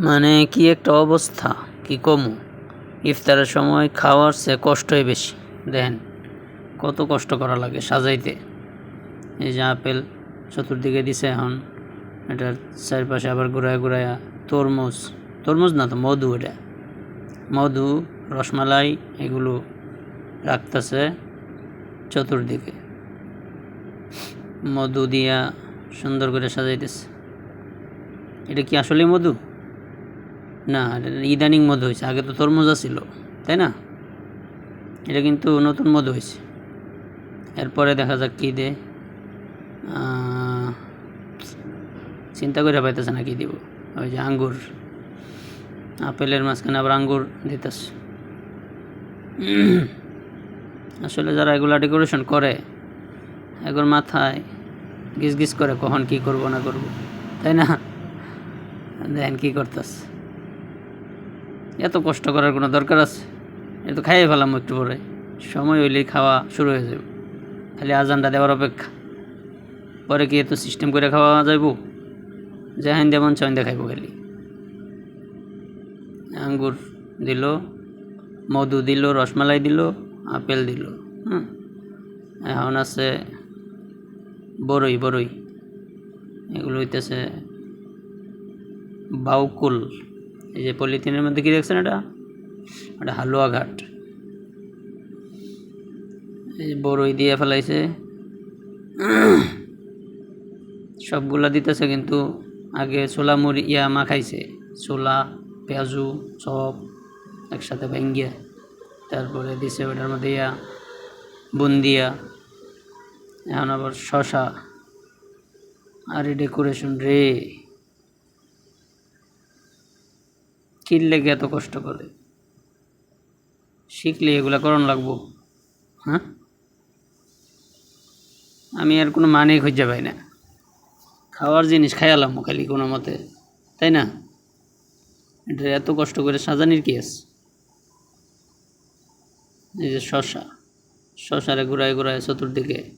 মানে কি একটা অবস্থা? কি কমু? ইফতারের সময় খাওয়ার চেয়ে কষ্টই বেশি। দেখেন, কত কষ্ট করা লাগে সাজাইতে। এই যে আপেল চতুর্দিকে দিছে এখন। এটার চারপাশে আবার ঘুরায় ঘুরায়া তরমুজ। তরমুজ না তো মধু এটা। মধু, রসমালাই এগুলো রাখতেছে চতুর্দিকে। মধু দিয়া সুন্দর করে সাজাইতেছে। এটা কি আসলে মধু? না ইদানিং মধু হয়েছে। আগে তো তরমুজ ছিল তাই না? এটা কিন্তু নতুন মধু হয়েছে। এরপরে দেখা যাক কী দে চিন্তা করে পাইতেছে না কী দিব। ওই যে আঙ্গুর, আপেলের মাঝখানে আবার আঙ্গুর দিতেছে। আসলে যারা এগুলা ডেকোরেশন করে, এগুলোর মাথায় গিজ গিজ করে কখন কি করব না করব, তাই না? দেখেন কি করতেছে। এত কষ্ট করার কোনো দরকার আছে? এ তো খাইয়ে ফেলাম একটু পরে। সময় হইলেই খাওয়া শুরু হয়ে যাবে। খালি আজানটা দেওয়ার অপেক্ষা। পরে কি এত সিস্টেম করে খাওয়া যাইব? যেহান যেমন চয়েন দেখাইব খালি। আঙ্গুর দিল, মধু দিল, রসমালাই দিল, আপেল দিল, হুম? এখন আছে বড়ই বড়ই এগুলো হইতেছে বাউকুল। এই যে পলিথিনের মধ্যে কি দেখছেন এটা? এটা হালুয়া ঘাট। এই বড়ই দিয়ে ফেলাইছে। সবগুলা দিতেছে কিন্তু আগে ছোলা, মুড়ি, ইয়া মাখাইছে ছোলা, পেঁয়াজু সব একসাথে ভেঙ্গিয়া তারপরে দিছে ওটার মধ্যে ইয়া, বুন্দিয়া, এখন আবার শশা। আর ডেকোরেশন রে! কিল লেগে এত কষ্ট করে? শিখলে এগুলা করণ লাগবো? হ্যাঁ? আমি আর কোনো মানে খুঁজে পাই না। খাওয়ার জিনিস খাইয়ালাম খালি কোনো মতে, তাই না? এটা এত কষ্ট করে সাজানির কি আছে? এই যে শশা, শশারে ঘুরায় ঘুরায় চতুর্দিকে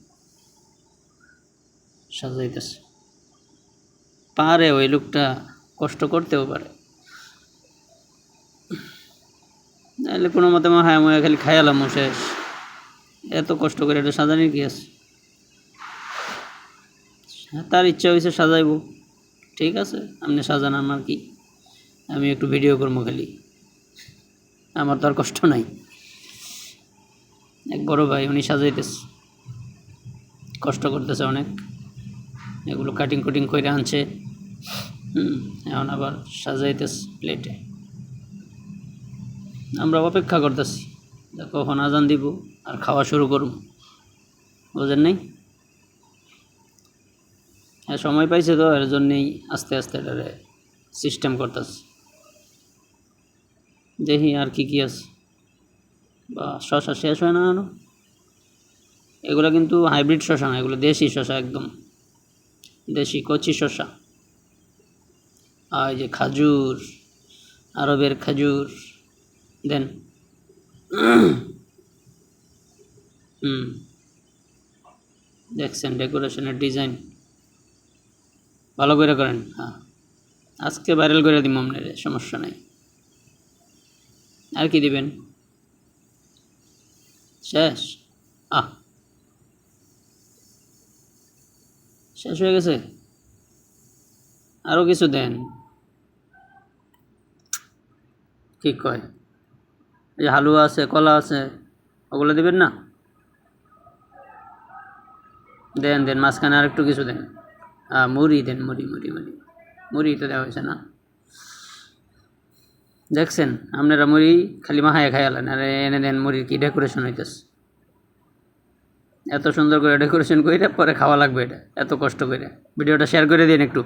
সাজাইতেছে। পারে ওই লোকটা কষ্ট করতেও পারে। নাহলে কোনো মতে মা হ্যাঁ ময়া খালি খাইয়ালাম শেষ। এত কষ্ট করে এটা সাজানির কি আছে? তার ইচ্ছা হয়েছে সাজাইব। ঠিক আছে, আপনি সাজান, আমার কি? আমি একটু ভিডিও করব খালি। আমার তো আর কষ্ট নাই। এক বড় ভাই, উনি সাজাইতেছে। কষ্ট করতেছে অনেক। এগুলো কাটিং কুটিং করে আনছে। এখন আবার সাজাইতেছে প্লেটে আমরা অপেক্ষা করতেছি। কখন আজান দিব আর খাওয়া শুরু করব। বুঝেন নাই? হ্যাঁ সময় পাইছে তো, এর জন্যেই আস্তে আস্তে এটারে সিস্টেম করতেছে। দেখি আর কি কি আছে। বা শশা শেষ হয় না আরও এগুলো কিন্তু হাইব্রিড শশা না, এগুলো দেশি শশা একদম। দেশি কচি শশা। আর যে খাজুর, আরবের খাজুর। দেন। হুম। দেখছেন ডেকোরেশনের ডিজাইন। ভালো করে করেন। হ্যাঁ। আজকে ভাইরাল করে দিব আপনার সমস্যা নেই। আর কি দিবেন? শেষ? আহ। শেষ হয়ে গেছে? আরও কিছু দেন। কি কয়? এই হালুয়া আছে, কলা আছে, ওগুলো দিবেন না? দেন দেন, মাঝখানে আর একটু কিছু দেন। হ্যাঁ মুড়ি দেন, মুড়ি মুড়ি মুড়ি। মুড়ি তো দেওয়া হয়েছে না। দেখছেন? আপনারা মুড়ি খালি মাহায় খাইয়ালেন আর, এনে দেন, মুড়ির কি ডেকোরেশন হইতেছে? এত সুন্দর করে ডেকোরেশন করে পরে খাওয়া লাগবে এটা, এত কষ্ট করে ভিডিওটা শেয়ার করে দিন একটু।